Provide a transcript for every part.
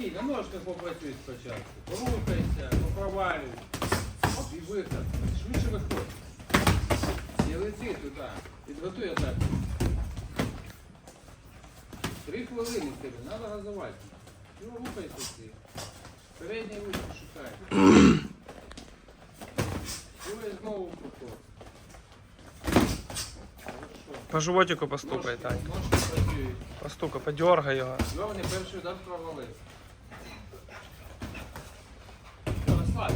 Самостійно, ножки попрацюй спочатку. Порухайся, попровалюй. Оп, і виход. Швидше виходь. І лети туди. Підготуй атаку. Три хвилини тебе, треба газувати. Ну, рухайся ти. Передній ручку шукай. Другий знову проход. По животику постукай, Тань. ножки працюють. Постукай, подергай його. Головне, перший удар провалив. Все, розслабся.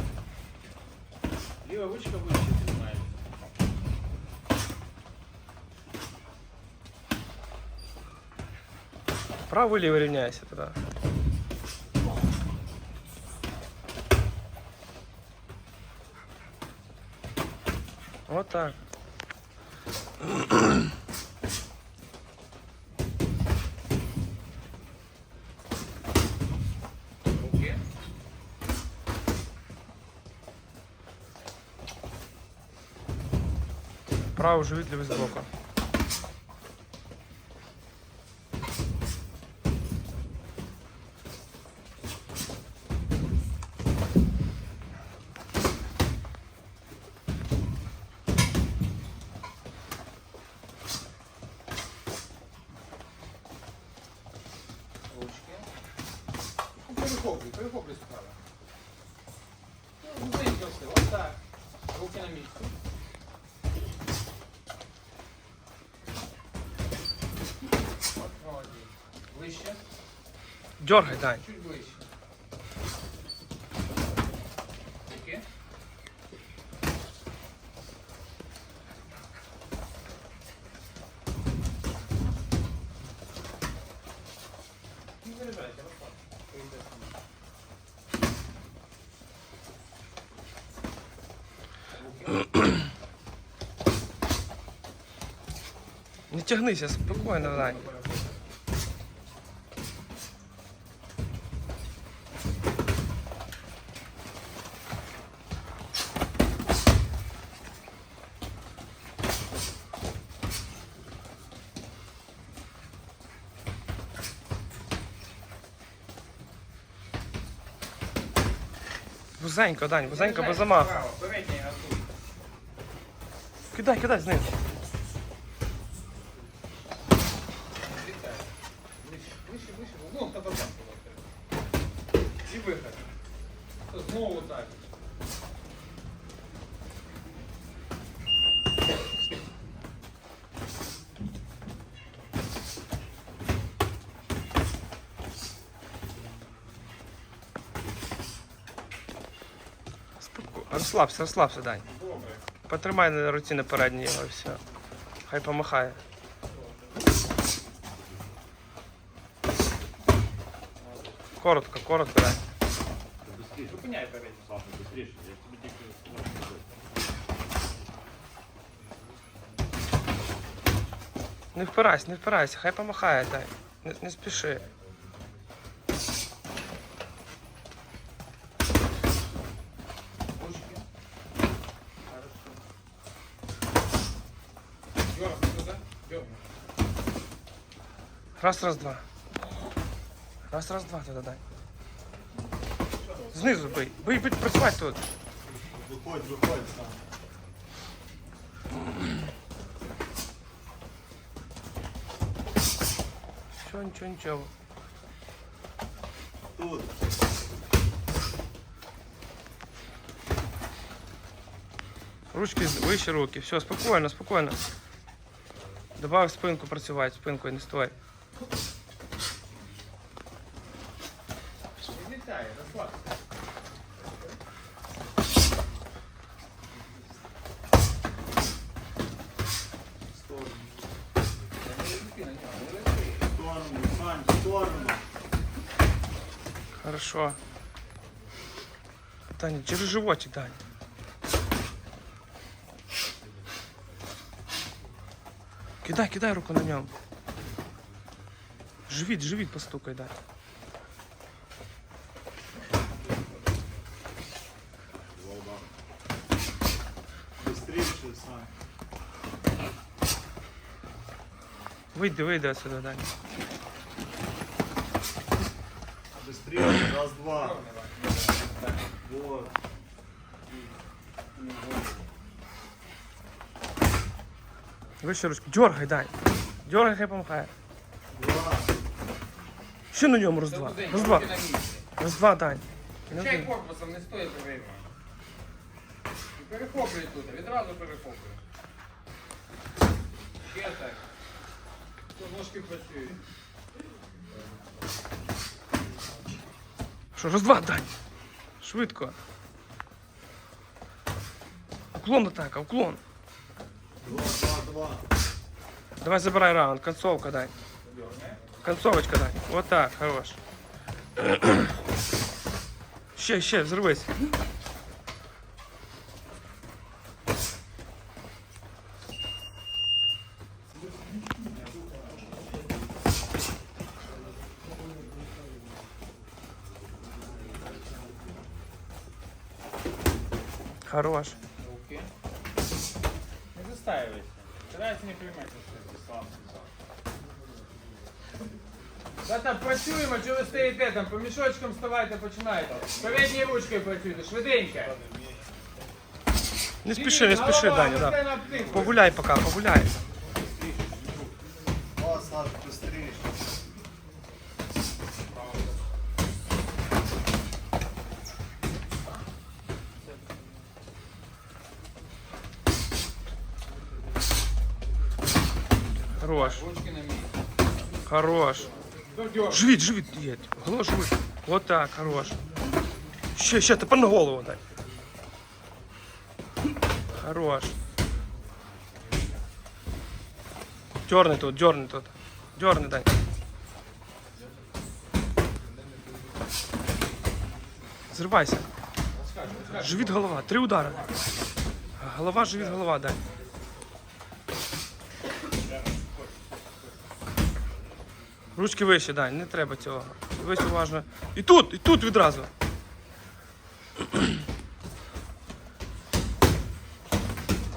Ліва ручка вище тримає. Правый левый рівняйся туди. Вот так. Правый живіт лівий збоку. Ручки. Ну, Перехоплюй, перехоплюй справа. Ну, Зупинься все, ось так. Руки на місці. Дергай, Дань. чуть ближче. Руки. Не сам. Руки. Не тягнися. Вузенько, Дань, вузенько, без замаху. Кидай, кидай знизу. Вище, вище. Ну, та І виход. То Знову так. Розслабся, розслабся, Дань. Добре. Потримай на руці на передній його і все. Хай помахає. Коротко, коротко, Дань. Быстрее, Зупиняй передній. Саша, быстрее, я тебе тільки сказав. Не впирайся, не впирайся, хай помахає, Дань. Не, не спіши. Раз, раз, два. Раз, раз, два туди, Дань. Знизу бий. Бий, бий, працювати тут. Виходь, виходь сам. Нічого, нічого, нічого. Тут. Ручки з- вище руки. Все, спокійно, спокійно. Добавив спинку працювати, спинкою не стой. Хорошо. Таня, через животик, Таня. Кидай, кидай руку на нем. Живіт, живіт постукай, дай. Быстрее, Сань. Вийди, вийди отсюда, Даня. Быстрее. Раз, два. Вот. Вище ручки. Дергай, Дань. Дергай, хай помахає. Два. два. руки на місці. Раз два, Дань. Не Чай один. корпусом не стоїть время. І перехоплюй тут, відразу перехоплюй. Ще так. Тут ножки працюють. Що, раз два, Дань. Швидко. Уклон атака, уклон. Два, два, два. Давай забирай раунд. Концовка, Дань. Концовочка, Дань. Вот так, хорош. Ще, ще, взорвись. Хорош. Руки. Не застаивайся. Старайся не приймати щось сам Та там працюємо, чого ви стоїте там, по мішочкам вставайте, починайте. Передньою ручкою працюйте, швиденько. Не спіши, не спіши, Голова, Даня, да. постійно втикуй. Погуляй пока, погуляй. Два, Саш, быстрее. Хорош, Ручки на місці. хорош. Додьор. Живіт, живіт, є. Голова живіт. Вот так, хорош. Ще, ще, тепер на голову дай. Хорош. Дерни тут, дерни тут. Дерни дай. Зривайся. Живіт, голова. Три удара. Голова, живіт, голова, дай. Ручки вище, дай, не треба цього. Дивись уважно. І тут, і тут відразу.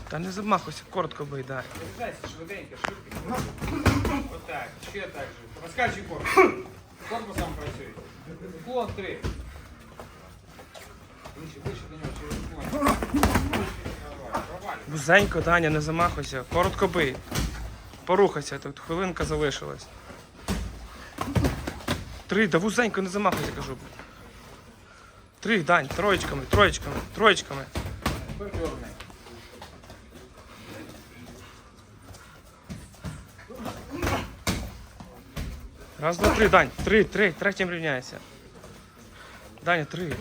Та не замахуйся, коротко бий, дай. Держайся, швиденько, швидко. Отак, ще так же. Розкачуй корпус. Корпусом працюй. Уклон три. Вище, вище до нього, через уклон. Провалюй. Вузенько, Даня, не замахуйся, коротко бий. Порухайся, тут хвилинка залишилась. Три, да вузенько не замахуйся, кажу. Три, Дань, троєчками, троєчками, троєчками. Тепер дьорни. Раз, два, три, Дань. Три, три, третім рівняйся. Даня, три.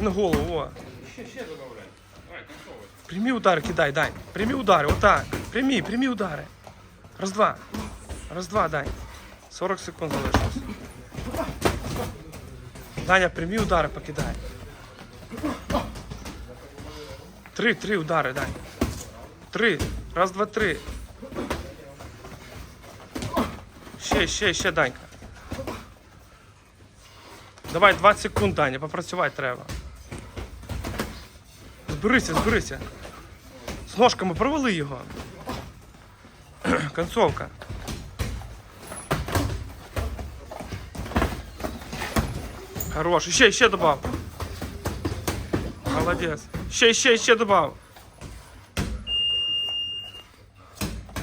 На голову, о. Ще, ще добавляй. Давай, концовуй. Прямі удари кидай, Дань. Прямі удари, отак. Прямі, прямі удари. Раз, два. Раз, два, Дань. 40 секунд залишилось. Даня, прямі удари покидай. Три, три удари, Дань. Три. Раз, два, три. Ще, ще, ще, Данька. Давай 20 секунд, Даня, попрацювати треба. Зберися, зберися. З ножками провали його. Концовка. Хорош. Ще, ще добав. Молодець. Ще, ще, ще добав.